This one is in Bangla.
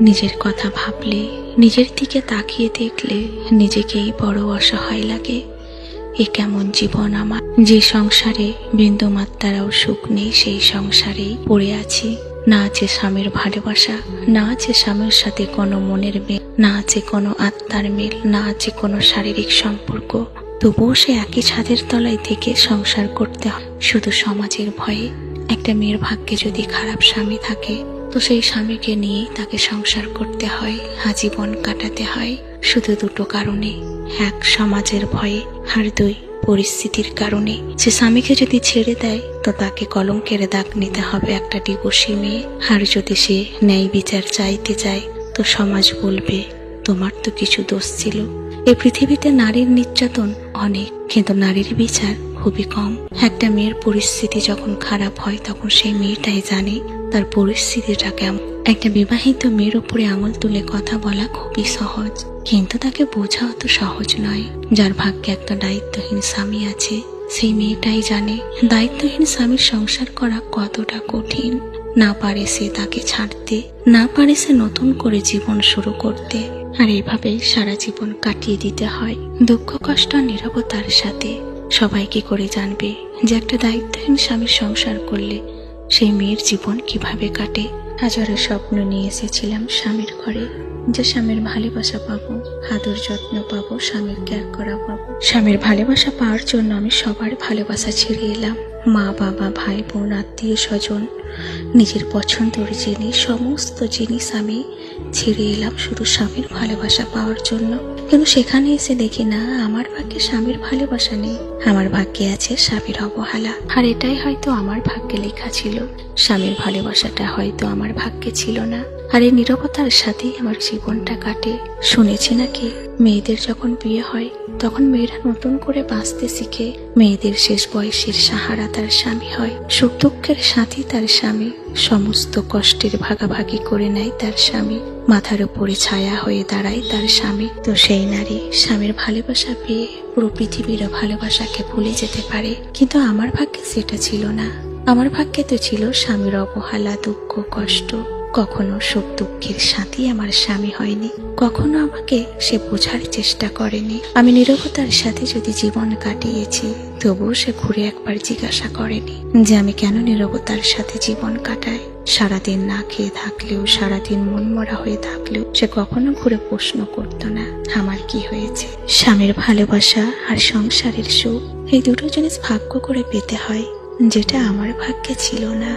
নিজের কথা ভাবলে, নিজের দিকে তাকিয়ে দেখলে নিজেকেই বড় অসহায় লাগে। এ কেমন জীবন আমার? যে সংসারে বিন্দুমাত্রারও সুখ নেই, সেই সংসারেই পড়ে আছি। না আছে স্বামীর ভালোবাসা, না আছে স্বামীর সাথে কোনো মনের মেল, না আছে কোনো আত্মার মেল, না আছে কোনো শারীরিক সম্পর্ক। তবুও সে একই ছাদের তলায় থেকে সংসার করতে হয়। শুধু সমাজের ভয়ে। একটা মেয়ের ভাগ্যে যদি খারাপ স্বামী থাকে তো সেই স্বামীকে নিয়েই তাকে সংসার করতে হয়, আজীবন কাটাতে হয়। শুধু দুটো কারণে, এক সমাজের ভয়ে আর দুই পরিস্থিতির কারণে। সে স্বামীকে যদি ছেড়ে দেয়, তো তাকে কলঙ্কের দাগ নিতে হবে একটা ডিভোর্সি মেয়ে। আর যদি সে ন্যায় বিচার চাইতে চায় তো সমাজ বলবে, তোমার তো কিছু দোষ ছিল। এই পৃথিবীতে নারীর নির্যাতন অনেক, কিন্তু নারীর বিচার খুবই কম। একটা মেয়ের পরিস্থিতি যখন খারাপ হয়, তখন সেই মেয়েটাই জানে তার পরিস্থিতিটা কেমন? একটা বিবাহিত মেয়ের উপরে আঙুল তুলে কথা বলা খুবই সহজ, কিন্তু তাকে বোঝা অত সহজ নয়। যার ভাগ্যে একটা দায়িত্বহীন স্বামী আছে, সেই মেয়েটাই জানে দায়িত্বহীন স্বামীর সংসার করা কতটা কঠিন। না পারে সে তাকে ছাড়তে, না পারে সে নতুন করে জীবন শুরু করতে। আর এইভাবেই সারা জীবন কাটিয়ে দিতে হয় দুঃখ, কষ্ট নীরবতার সাথে। সবাই কি করে জানবে যে একটা দায়িত্বহীন স্বামীর সংসার করলে সেই মেয়ের জীবন কীভাবে কাটে হাজারো স্বপ্ন নিয়ে এসেছিলাম স্বামীর ঘরে। যে স্বামীর ভালোবাসা পাবো, আদর যত্ন পাবো, স্বামীর কেয়ার করা পাবো। স্বামীর ভালোবাসা পাওয়ার জন্য আমি সবার ভালোবাসা ছেড়ে এলাম। মা, বাবা, ভাই, বোন, আত্মীয়, স্বজন, নিজের পছন্দের জিনিস, সমস্ত জিনিস আমি ছেড়ে এলাম শুধু স্বামীর ভালোবাসা পাওয়ার জন্য। কিন্তু সেখানে এসে দেখি, না, আমার ভাগ্যে স্বামীর ভালোবাসা নেই। আমার ভাগ্যে আছে স্বামীর অবহেলা। আর এটাই হয়তো আমার ভাগ্যে লেখা ছিল। স্বামীর ভালোবাসাটা হয়তো আমার ভাগ্যে ছিল না। আর এই নিরবতার সাথেই আমার জীবনটা কাটে। শুনেছি নাকি মেয়েদের যখন বিয়ে হয়, তখন মেয়েরা নতুন করে বাঁচতে শিখে। মেয়েদের শেষ বয়সের সাহারা তার স্বামী হয়। সুখ দুঃখের সাথী তার স্বামী। সমস্ত কষ্টের ভাগাভাগি করে নেয় তার স্বামী। মাথার উপরে ছায়া হয়ে দাঁড়ায় তার স্বামী। তো সেই নারী স্বামীর ভালোবাসা পেয়ে পুরো পৃথিবীর ভালোবাসাকে ভুলে যেতে পারে। কিন্তু আমার ভাগ্যে সেটা ছিল না। আমার ভাগ্যে তো ছিল স্বামীর অবহেলা, দুঃখ, কষ্ট। কখনো সুখ দুঃখের সাথী আমার স্বামী হয়নি, কখনো আমাকে সে বোঝার চেষ্টা করেনি। আমি নিরবতার সাথে যদি জীবন কাটিয়েছি, তবুও সে ঘুরে একবার জিজ্ঞাসা করেনি যে আমি কেন নিরবতার সাথে জীবন কাটাই। সারাদিন না খেয়ে থাকলেও, সারাদিন মনমরা হয়ে থাকলেও সে কখনো ঘুরে প্রশ্ন করতো না, আমার কি হয়েছে? স্বামীর ভালোবাসা আর সংসারের সুখ, এই দুটো জিনিস ভাগ্য করে পেতে হয়, যেটা আমার ভাগ্যে ছিল না।